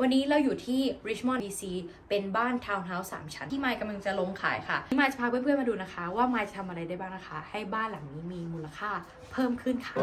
วันนี้เราอยู่ที่ Richmond DC เป็นบ้านทาวน์เฮาส์3ชั้น ที่มายกำลังจะลงขายค่ะที่มายจะพาเพื่อนๆมาดูนะคะ ว่ามายจะทำอะไรได้บ้างนะคะ ให้บ้านหลังนี้มีมูลค่าเพิ่มขึ้นค่ะ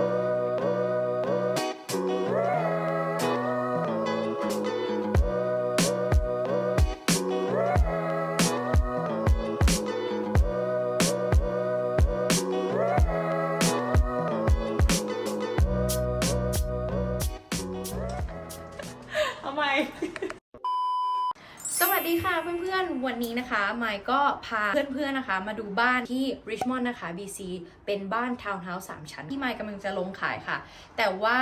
ไมค์ก็พาเพื่อนๆนะคะ มาดูบ้านที่ Richmond นะคะ BC เป็นบ้านทาวน์เฮาส์3ชั้น ที่ไมค์กำลังจะลงขายค่ะ แต่ว่า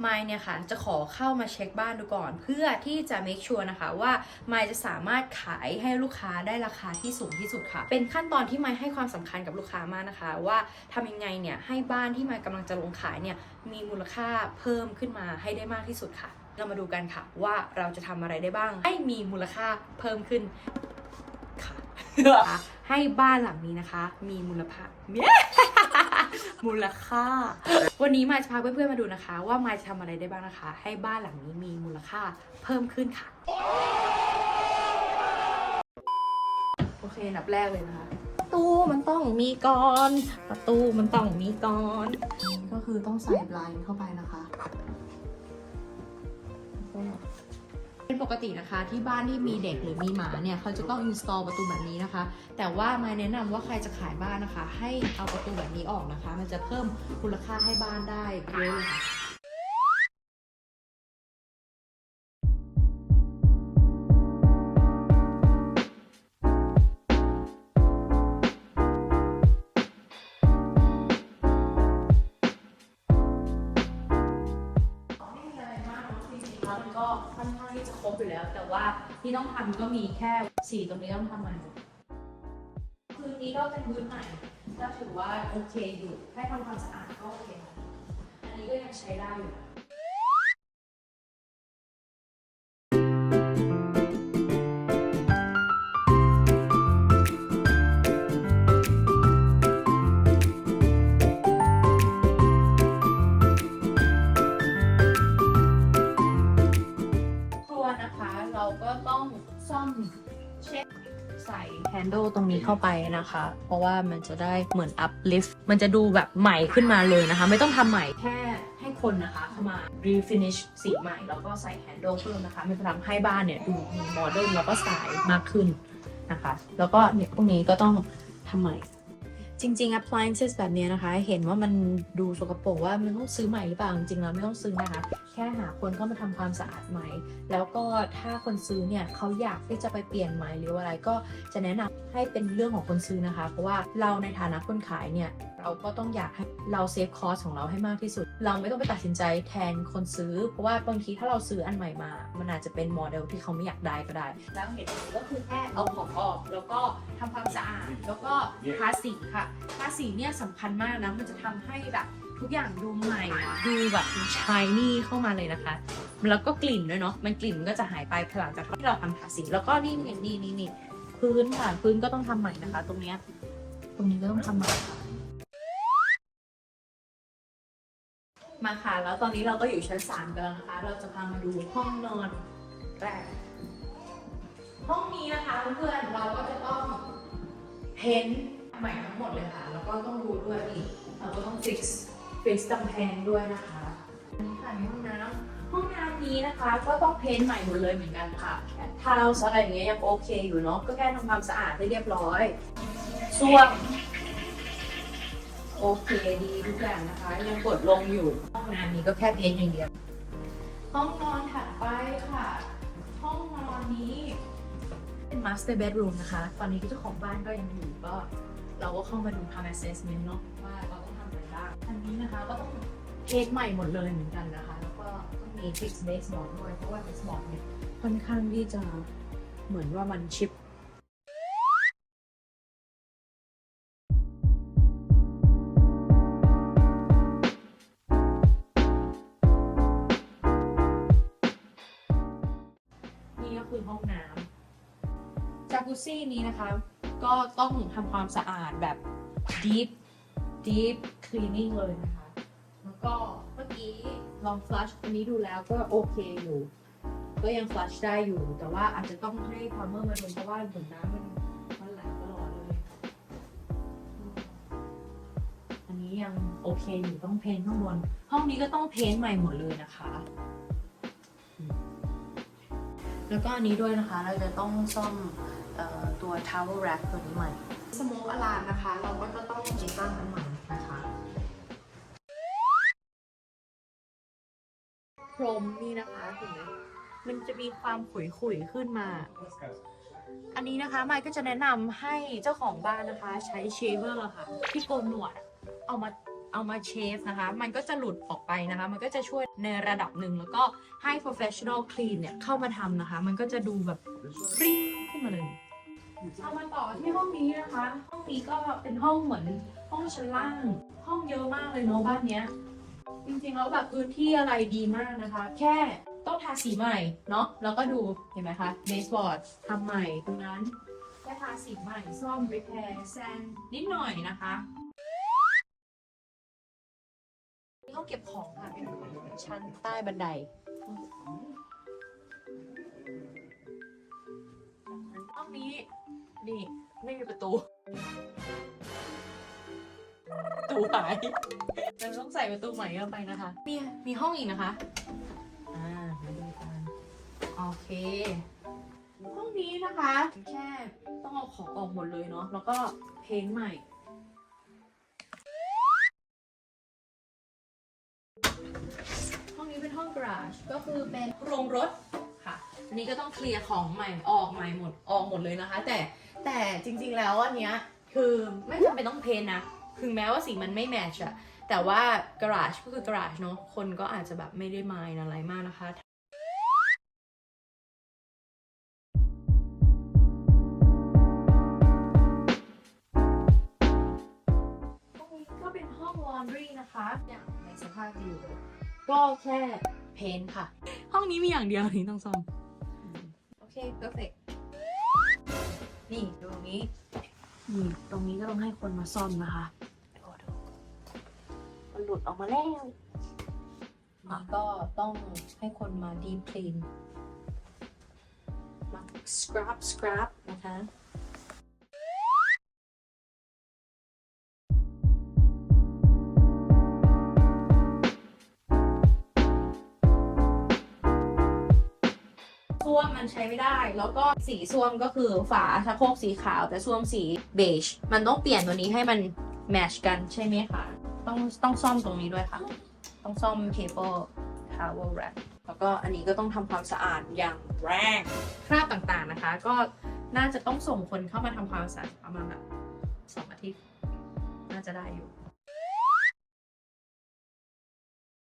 ไมค์เนี่ยค่ะจะขอเข้ามาเช็คบ้านดูก่อน เพื่อที่จะ make sure นะคะว่าไมค์จะสามารถขายให้ลูกค้าได้ราคาที่สูงที่สุดค่ะ เป็นขั้นตอนที่ไมค์ให้ความสำคัญกับลูกค้ามากนะคะ ว่าทำยังไงเนี่ยให้บ้านที่ไมค์กำลังจะลงขายเนี่ยมีมูลค่าเพิ่มขึ้นมาให้ได้มากที่สุดค่ะ เรามาดูกันค่ะว่าเราจะทำอะไรได้บ้าง ให้มีมูลค่าเพิ่มขึ้น ให้บ้านหลังนี้นะคะ มีมูลค่ามูลค่า วันนี้มาจะพาเพื่อนๆมาดูนะคะ ว่ามาจะทำอะไรได้บ้างนะคะ ให้บ้านหลังนี้มีมูลค่าเพิ่มขึ้นค่ะ โอเคนับแรกเลยนะคะประตูมันต้องมีก่อน ประตูมันต้องมีก่อน ก็คือต้องใส่บลายเข้าไปนะคะ เป็นปกตินะคะที่บ้านที่มีเด็กหรือมีหมาเนี่ยเขาจะต้อง install ประตูแบบนี้นะคะ แต่ว่ามาแนะนำว่าใครจะขายบ้านนะคะ ให้เอาประตูแบบนี้ออกนะคะ มันจะเพิ่มมูลค่าให้บ้านได้เยอะเลยค่ะ ค่อนข้างที่จะครบอยู่แล้ว แต่ว่าที่ต้องทำก็มีแค่สีตรงนี้ต้องทำใหม่คืนนี้ก็เป็นพื้นใหม่ก็ถือว่าโอเคอยู่ให้ทำความสะอาดก็โอเคอันนี้ก็ยังใช้ได้อยู่ ซ่อมเช็คใส่แฮนด์ลตรงนี้เข้าไปนะคะ เพราะว่ามันจะได้เหมือน uplift มันจะดูแบบใหม่ขึ้นมาเลยนะคะ ไม่ต้องทำใหม่แค่ให้คนนะคะเข้ามา refinish สีใหม่ แล้วก็ใส่แฮนด์ลเพิ่มนะคะ มันจะทำให้บ้านเนี่ยดูมีโมเดิร์นแล้วก็สไตล์มากขึ้นนะคะ แล้วก็เนี่ยพวกนี้ก็ต้องทำใหม่จริงๆ appliances แบบนี้นะคะ เห็นว่ามันดูสกปรกว่ามันต้องซื้อใหม่หรือเปล่า จริงๆแล้วไม่ต้องซื้อนะคะ แค่หาคนเข้ามาทำความสะอาดใหม่แล้วก็ถ้าคนซื้อเนี่ยเขาอยากที่จะไปเปลี่ยนใหม่หรืออะไรก็จะแนะนำให้เป็นเรื่องของคนซื้อนะคะ เพราะว่าเราในฐานะคนขายเนี่ยเราก็ต้องอยากให้เราเซฟคอสของเราให้มากที่สุด เราไม่ต้องไปตัดสินใจแทนคนซื้อ เพราะว่าบางทีถ้าเราซื้ออันใหม่มา มันอาจจะเป็นโมเดลที่เขาไม่อยากได้ก็ได้ แล้วเหตุผลก็คือแค่เอาของออก แล้วก็ทำความสะอาด แล้วก็ทาสีค่ะ ทาสีเนี่ยสำคัญมากนะ มันจะทำให้แบบ ทุกอย่างดูใหม่ ดูแบบชายนี่เข้ามาเลยนะคะ แล้วก็กลิ่นด้วยเนาะมันกลิ่นมันก็จะหายไปหลังจากที่เราทำทาสีแล้วก็นี่นี่นี่นี่นี่พื้นค่ะพื้นก็ต้องทำใหม่นะคะ ตรงเนี้ยตรงนี้ก็ต้องทำใหม่มาค่ะ แล้วตอนนี้เราก็อยู่ชั้นสามกันแล้วนะคะ เราจะพามาดูห้องนอนแรกห้องนี้นะคะเพื่อนเราก็จะต้องเพ้นท์ใหม่ทั้งหมดเลยค่ะ แล้วก็ต้องดูด้วยนี่เราก็ต้องฟิกซ์ ฟิกซ์กำแพงด้วยนะคะอันนี้ค่ะในห้องน้ำห้องน้ำนี้นะคะ ก็ต้องเพ้นท์ใหม่หมดเลยเหมือนกันค่ะทาวส์อะไรอย่างเงี้ยยังโอเคอยู่เนาะก็แค่ทำความสะอาดให้เรียบร้อยส่วนโอเคดีทุกอย่างนะคะ ยังกดลงอยู่ ห้องน้ำนี้ก็แค่เพ้นท์อย่างเดียว ห้องนอนถัดไปค่ะ ห้องนอนนี้เป็น master bedroom นะคะ ตอนนี้เจ้าของบ้านก็ยังอยู่ก็ เราก็เข้ามาดูทำ assessment เนาะว่าเราต้ อันนี้นะคะก็ต้องเทคใหม่หมดเลยเหมือนกันนะคะ แล้วก็ต้องมี fix baseboard ด้วยเพราะว่า baseboard เนี่ยค่อนข้างที่จะเหมือนว่ามันชิปนี่ก็คือห้องน้ำจากุซี่นี้นะคะ ก็ต้องทำความสะอาดแบบ deep deep cleaning เลยนะคะ แล้วก็เมื่อกี้ลอง flush อันนี้ดูแล้วก็โอเคอยู่ ก็ยัง flush ได้อยู่ แต่ว่าอาจจะต้องให้พาร์เมอร์มาดูเพราะว่าเหมือนน้ำมันมันไหลตลอดเลย อันนี้ยังโอเคอยู่ต้องเพ้นท์ข้างบน ห้องนี้ก็ต้องเพ้นท์ใหม่หมดเลยนะคะ แล้วก็อันนี้ด้วยนะคะ เราจะต้องซ่อมออตัว towel rack ตัวนี้ใหม่ สโมกอลามนะคะ เราก็จะต้อง พรมนี่นะคะเห็นไหมมันจะมีความขุยๆขึ้นมา อันนี้นะคะไมค์ก็จะแนะนำให้เจ้าของบ้านนะคะ ใช้เชเวอร์ค่ะ ที่โกนหนวดเอามาเอามาเชฟนะคะ มันก็จะหลุดออกไปนะคะ มันก็จะช่วยในระดับหนึ่งแล้วก็ให้ professional clean เนี่ยเข้ามาทำนะคะ มันก็จะดูแบบปริ้งขึ้นมาเลยเอามาต่อที่ห้องนี้นะคะ ห้องนี้ก็เป็นห้องเหมือนห้องชั้นล่าง ห้องเยอะมากเลยเนาะบ้านเนี้ย จริงๆแล้วแบบพื้นที่อะไรดีมากนะคะ แค่ต้องทาสีใหม่เนาะแล้วก็ดูเห็นไหมคะเบสบอร์ดทำใหม่ตรงนั้นแค่ทาสีใหม่ซ่อมรีแพร์แซนนิดหน่อยนะคะนี่ห้องเก็บของค่ะเป็นชั้นใต้บันไดห้องนี้นี่ไม่มีประตูประ ตูหายเราต้องใส่ประตูใหม่เข้าไปนะคะนี่มีห้องอีกนะคะ อ่ามาดูกันโอเค ห้องนี้นะคะ แค่ต้องเอาของออกหมดเลยเนาะแล้วก็เพ้นท์ใหม่ห้องนี้เป็นห้องกราจก็คือเป็นโรงรถค่ะ อันนี้ก็ต้องเคลียร์ของใหม่ออกใหม่หมดออกหมดเลยนะคะ แต่แต่จริงๆแล้วอันเนี้ยคือไม่จำเป็นต้องเพ้นท์นะ ถึงแม้ว่าสีมันไม่แมทช์อะแต่ว่า garage ก็คือ garage เนอะคนก็อาจจะแบบไม่ได้มายอะไรมากนะคะตรงนี้ก็เป็นห้อง laundry นะคะอย่างในสภาพดีอยู่เลยก็แค่เพ้นท์ค่ะ ห้องนี้มีอย่างเดียวนี้ต้องซ่อมโอเค perfect นี่ดูตรงนี้นี่ตรงนี้ก็ต้องให้คนมาซ่อมนะคะดูดูมันห ลุดออกมาแล้วนี่ก็ต้องให้คนมา deep clean มา scrub scrub นะคะส้วมมันใช้ไม่ได้ แล้วก็สีส้วมก็คือฝาชักโครกสีขาว แต่ส้วมสีเบจ มันต้องเปลี่ยนตัวนี้ให้มันแมชกันใช่ไหมคะ ต้องต้องซ่อมตรงนี้ด้วยค่ะ ต้องซ่อม cable towel rack แล้วก็อันนี้ก็ต้องทำความสะอาดอย่างแรงคราบต่างๆนะคะ ก็น่าจะต้องส่งคนเข้ามาทำความสะอาดประมาณแบบสองอาทิตย์น่าจะได้อยู่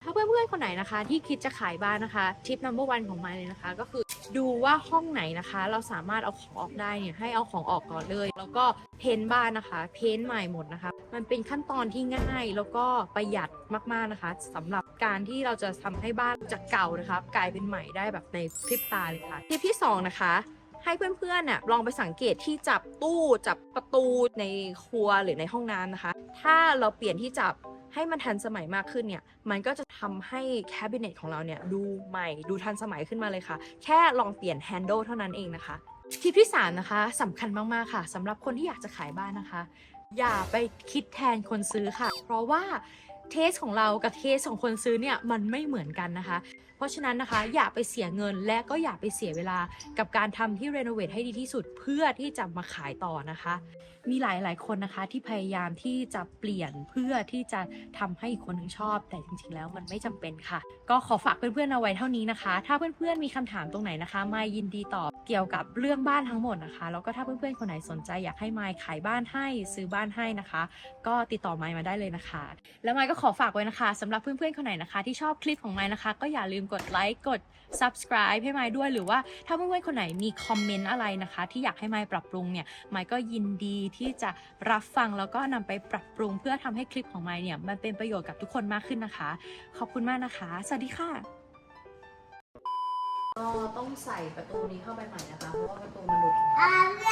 ถ้าเพื่อนๆคนไหนนะคะ ที่คิดจะขายบ้านนะคะทิป number one ของมค์เลยนะคะ ก็คือ ดูว่าห้องไหนนะคะ เราสามารถเอาของออกได้เนี่ยให้เอาของออกก่อนเลย แล้วก็เพ้นท์บ้านนะคะ เพ้นท์ใหม่หมดนะคะ มันเป็นขั้นตอนที่ง่ายแล้วก็ประหยัดมากๆนะคะสำหรับการที่เราจะทำให้บ้านจากเก่านะคะกลายเป็นใหม่ได้แบบในพริบตาเลยค่ะทิปที่สองนะคะให้เพื่อนๆน่ะลองไปสังเกตที่จับตู้จับประตูในครัวหรือในห้องน้ำนะคะ ถ้าเราเปลี่ยนที่จับ ให้มันทันสมัยมากขึ้นเนี่ย มันก็จะทำให้แคบิเนตของเราเนี่ยดูใหม่ดูทันสมัยขึ้นมาเลยค่ะ แค่ลองเปลี่ยนแฮนด์ลเท่านั้นเองนะคะทิปที่ 3 นะคะสำคัญมาก ๆ ค่ะสำหรับคนที่อยากจะขายบ้านนะคะ อย่าไปคิดแทนคนซื้อค่ะ เพราะว่าเทสของเรากับเทสของคนซื้อเนี่ยมันไม่เหมือนกันนะคะ เพราะฉะนั้นนะคะอย่าไปเสียเงินและก็อย่าไปเสียเวลากับการทำที่รีโนเวทให้ดีที่สุดเพื่อที่จะมาขายต่อนะคะ มีหลายๆคนนะคะที่พยายามที่จะเปลี่ยนเพื่อที่จะทำให้อีกคนหนึงชอบ แต่จริงๆแล้วมันไม่จำเป็นค่ะ ก็ขอฝากเพื่อนๆเอาไว้เท่านี้นะคะ ถ้าเพื่อนๆมีคำถามตรงไหนนะคะมายินดีตอบเกี่ยวกับเรื่องบ้านทั้งหมดนะคะแล้วก็ถ้าเพื่อนๆคนไหนสนใจอยากให้ไมายขายบ้านให้ซื้อบ้านให้นะคะ ก็ติดต่อไมายมาได้เลยนะคะ แล้วไมายก็ขอฝากไว้นะคะสำหรับเพื่อนๆคนไหนนะคะ ที่ชอบคลิปของไมายนะคะ ก็อย่าลืมกดไลค์กด subscribe ให้ไมายด้วยหรือว่าถ้าเพื่อนๆคนไหนมีคอมเมนต์อะไรนะคะ ที่อยากให้ไมายปรับปรุงเนี่ยไมายก็ยินดีที่จะรับฟังแล้วก็นำไปปรับปรุง เพื่อทำให้คลิปของไมายเนี่ยมันเป็นประโยชน์กับทุกคนมากขึ้นนะคะ ขอบคุณมากนะคะ สวัสดีค่ะก็ต้องใส่ประตูนี้เข้าไปใหม่นะคะ เพราะว่าประตูมันหลุด